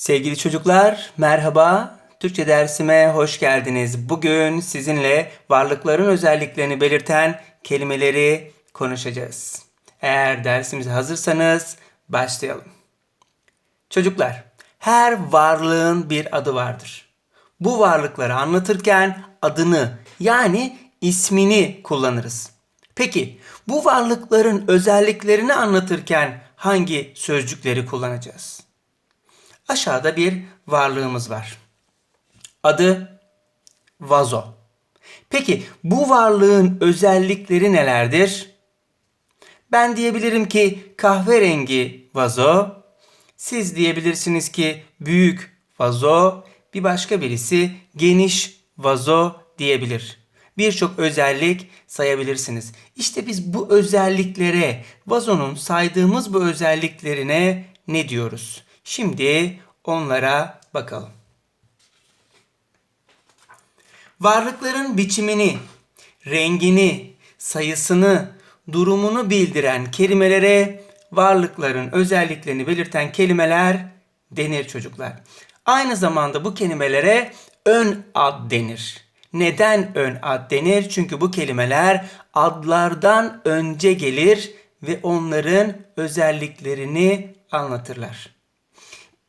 Sevgili çocuklar, merhaba. Türkçe dersime hoş geldiniz. Bugün sizinle varlıkların özelliklerini belirten kelimeleri konuşacağız. Eğer dersimize hazırsanız başlayalım. Çocuklar, her varlığın bir adı vardır. Bu varlıkları anlatırken adını yani ismini kullanırız. Peki bu varlıkların özelliklerini anlatırken hangi sözcükleri kullanacağız? Aşağıda bir varlığımız var. Adı vazo. Peki bu varlığın özellikleri nelerdir? Ben diyebilirim ki kahverengi vazo. Siz diyebilirsiniz ki büyük vazo. Bir başka birisi geniş vazo diyebilir. Birçok özellik sayabilirsiniz. İşte biz bu özelliklere, vazonun saydığımız bu özelliklerine ne diyoruz? Şimdi onlara bakalım. Varlıkların biçimini, rengini, sayısını, durumunu bildiren kelimelere varlıkların özelliklerini belirten kelimeler denir çocuklar. Aynı zamanda bu kelimelere ön ad denir. Neden ön ad denir? Çünkü bu kelimeler adlardan önce gelir ve onların özelliklerini anlatırlar.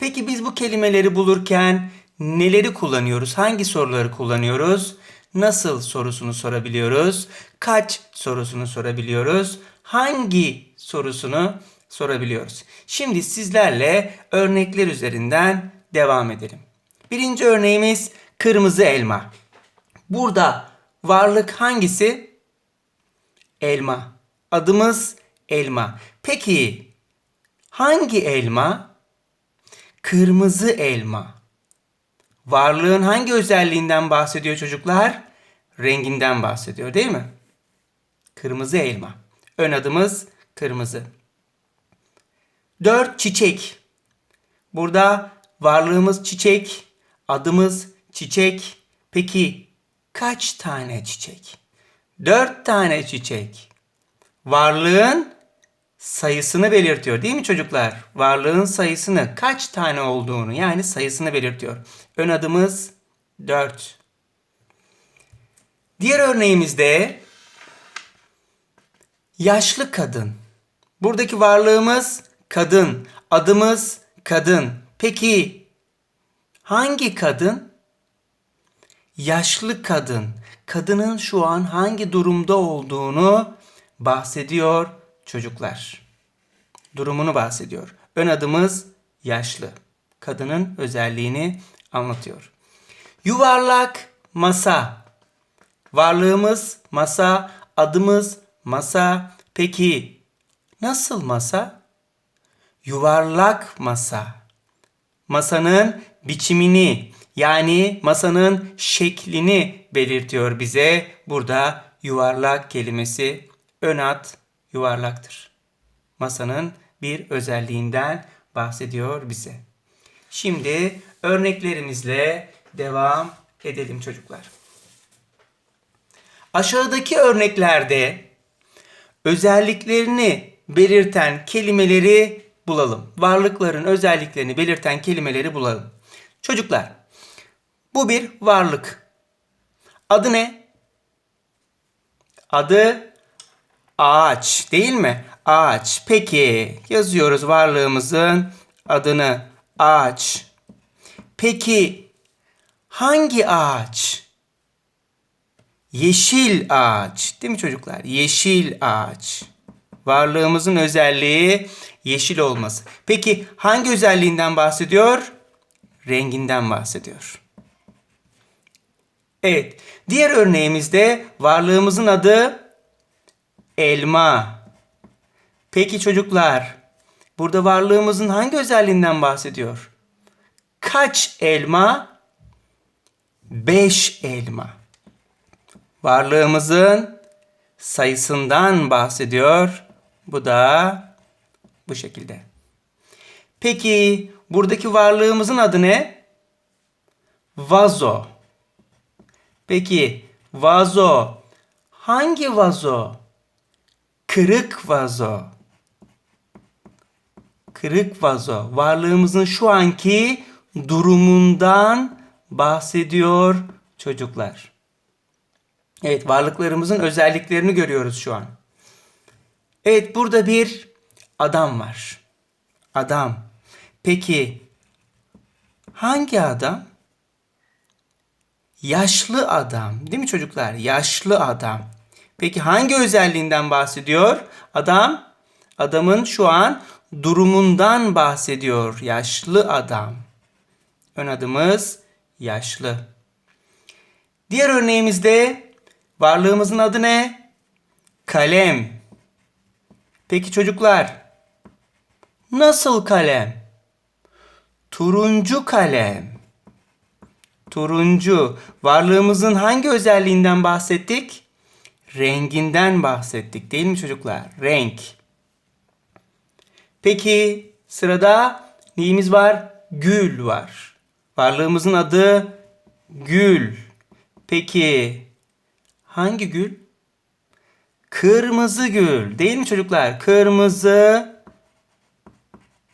Peki biz bu kelimeleri bulurken neleri kullanıyoruz? Hangi soruları kullanıyoruz? Nasıl sorusunu sorabiliyoruz? Kaç sorusunu sorabiliyoruz? Hangi sorusunu sorabiliyoruz? Şimdi sizlerle örnekler üzerinden devam edelim. Birinci örneğimiz kırmızı elma. Burada varlık hangisi? Elma. Adımız elma. Peki hangi elma? Kırmızı elma. Varlığın hangi özelliğinden bahsediyor çocuklar? Renginden bahsediyor değil mi? Kırmızı elma. Ön adımız kırmızı. Dört çiçek. Burada varlığımız çiçek, adımız çiçek. Peki kaç tane çiçek? Dört tane çiçek. Varlığın sayısını belirtiyor değil mi çocuklar? Varlığın sayısını kaç tane olduğunu yani sayısını belirtiyor. Ön adımız 4. Diğer örneğimizde yaşlı kadın. Buradaki varlığımız kadın. Adımız kadın. Peki hangi kadın? Yaşlı kadın. Kadının şu an hangi durumda olduğunu bahsediyor çocuklar. Durumunu bahsediyor. Ön adımız yaşlı. Kadının özelliğini anlatıyor. Yuvarlak masa. Varlığımız masa, adımız masa. Peki nasıl masa? Yuvarlak masa. Masanın biçimini yani masanın şeklini belirtiyor bize. Burada yuvarlak kelimesi ön ad yuvarlaktır. Masanın bir özelliğinden bahsediyor bize. Şimdi örneklerimizle devam edelim çocuklar. Aşağıdaki örneklerde özelliklerini belirten kelimeleri bulalım. Varlıkların özelliklerini belirten kelimeleri bulalım. Çocuklar, bu bir varlık. Adı ne? Adı ağaç değil mi? Ağaç. Peki yazıyoruz varlığımızın adını. Ağaç. Peki hangi ağaç? Yeşil ağaç. Değil mi çocuklar? Yeşil ağaç. Varlığımızın özelliği yeşil olması. Peki hangi özelliğinden bahsediyor? Renginden bahsediyor. Evet. Diğer örneğimizde varlığımızın adı elma. Peki çocuklar, burada varlığımızın hangi özelliğinden bahsediyor? Kaç elma? Beş elma. Varlığımızın sayısından bahsediyor. Bu da bu şekilde. Peki buradaki varlığımızın adı ne? Vazo. Peki vazo hangi vazo? Kırık vazo. Kırık vazo. Varlığımızın şu anki durumundan bahsediyor çocuklar. Evet, varlıklarımızın özelliklerini görüyoruz şu an. Evet, burada bir adam var. Adam. Peki hangi adam? Yaşlı adam. Değil mi çocuklar? Yaşlı adam. Peki hangi özelliğinden bahsediyor? Adam adamın şu an durumundan bahsediyor. Yaşlı adam. Ön adımız yaşlı. Diğer örneğimizde varlığımızın adı ne? Kalem. Peki çocuklar, nasıl kalem? Turuncu kalem. Turuncu. Varlığımızın hangi özelliğinden bahsettik? Renginden bahsettik değil mi çocuklar? Renk. Peki sırada neyimiz var? Gül var. Varlığımızın adı gül. Peki hangi gül? Kırmızı gül. Değil mi çocuklar? Kırmızı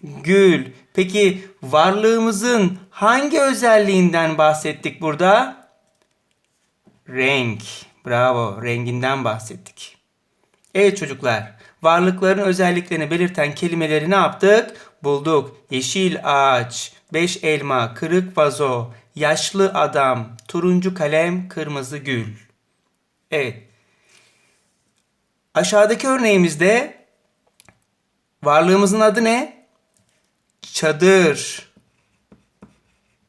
gül. Peki varlığımızın hangi özelliğinden bahsettik burada? Renk. Bravo. Renginden bahsettik. Evet çocuklar. Varlıkların özelliklerini belirten kelimeleri ne yaptık? Bulduk. Yeşil ağaç, beş elma, kırık vazo, yaşlı adam, turuncu kalem, kırmızı gül. Evet. Aşağıdaki örneğimizde varlığımızın adı ne? Çadır.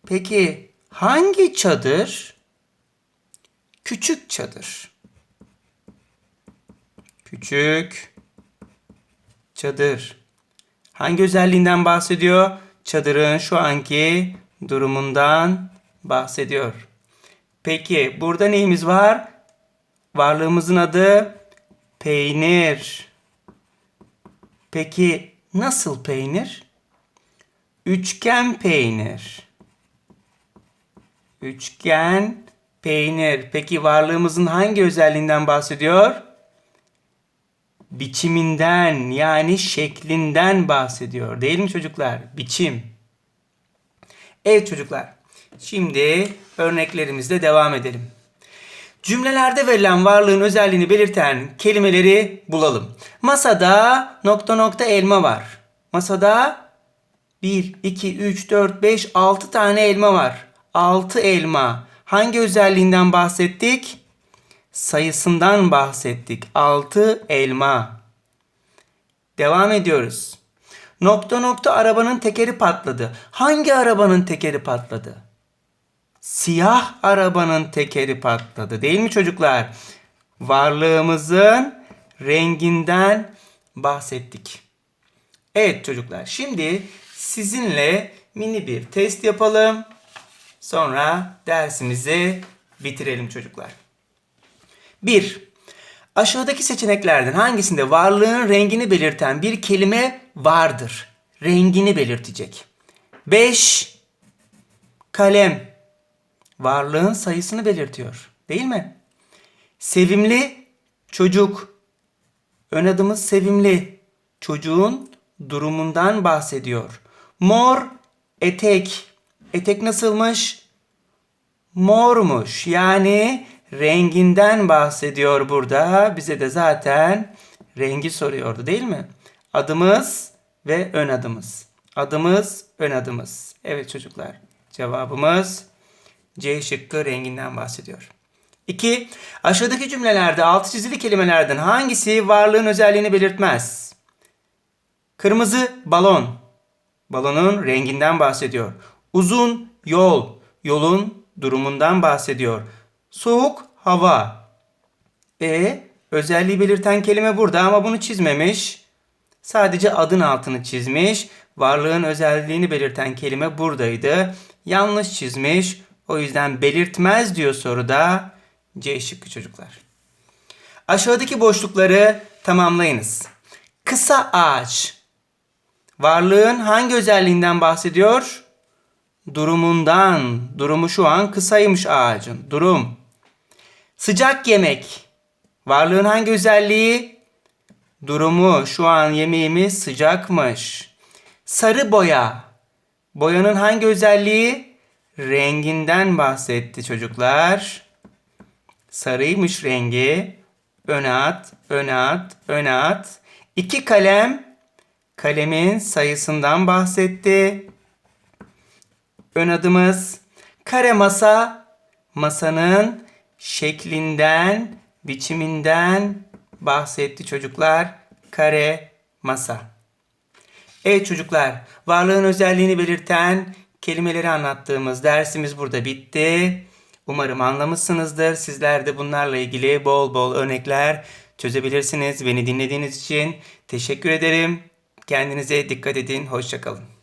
Peki hangi çadır? Küçük çadır. Küçük çadır. Hangi özelliğinden bahsediyor? Çadırın şu anki durumundan bahsediyor. Peki burada neyimiz var? Varlığımızın adı peynir. Peki nasıl peynir? Üçgen peynir. Üçgen peynir. Peki varlığımızın hangi özelliğinden bahsediyor? Biçiminden yani şeklinden bahsediyor. Değil mi çocuklar? Biçim. Evet çocuklar. Şimdi örneklerimizle devam edelim. Cümlelerde verilen varlığın özelliğini belirten kelimeleri bulalım. Masada nokta nokta elma var. Masada 1, 2, 3, 4, 5, 6 tane elma var. 6 elma. Hangi özelliğinden bahsettik? Sayısından bahsettik. 6 elma. Devam ediyoruz. Nokta nokta arabanın tekeri patladı. Hangi arabanın tekeri patladı? Siyah arabanın tekeri patladı. Değil mi çocuklar? Varlığımızın renginden bahsettik. Evet çocuklar. Şimdi sizinle mini bir test yapalım. Sonra dersimizi bitirelim çocuklar. 1. Aşağıdaki seçeneklerden hangisinde varlığın rengini belirten bir kelime vardır? Rengini belirtecek. 5. Kalem. Varlığın sayısını belirtiyor. Değil mi? Sevimli çocuk. Ön adımız sevimli. Çocuğun durumundan bahsediyor. Mor etek. Etek nasılmış? Mormuş. Yani renginden bahsediyor burada. Bize de zaten rengi soruyordu değil mi? Adımız ve ön adımız. Adımız, ön adımız. Evet çocuklar. Cevabımız C şıkkı renginden bahsediyor. 2. Aşağıdaki cümlelerde altı çizili kelimelerden hangisi varlığın özelliğini belirtmez? Kırmızı balon. Balonun renginden bahsediyor. Uzun yol. Yolun durumundan bahsediyor. Soğuk hava. E özelliği belirten kelime burada ama bunu çizmemiş. Sadece adın altını çizmiş. Varlığın özelliğini belirten kelime buradaydı. Yanlış çizmiş. O yüzden belirtmez diyor soruda. C şıkkı çocuklar. Aşağıdaki boşlukları tamamlayınız. Kısa ağaç. Varlığın hangi özelliğinden bahsediyor? Durumundan. Durumu şu an kısaymış ağacın. Durum. Sıcak yemek. Varlığın hangi özelliği? Durumu şu an yemeğimiz sıcakmış. Sarı boya. Boyanın hangi özelliği? Renginden bahsetti çocuklar. Sarıymış rengi. Öne at, öne at, öne at. İki kalem kalemin sayısından bahsetti. Ön adımız kare masa masanın şeklinden, biçiminden bahsetti çocuklar. Kare masa. Evet çocuklar, varlığın özelliğini belirten kelimeleri anlattığımız dersimiz burada bitti. Umarım anlamışsınızdır. Sizler de bunlarla ilgili bol bol örnekler çözebilirsiniz. Beni dinlediğiniz için teşekkür ederim. Kendinize dikkat edin. Hoşçakalın.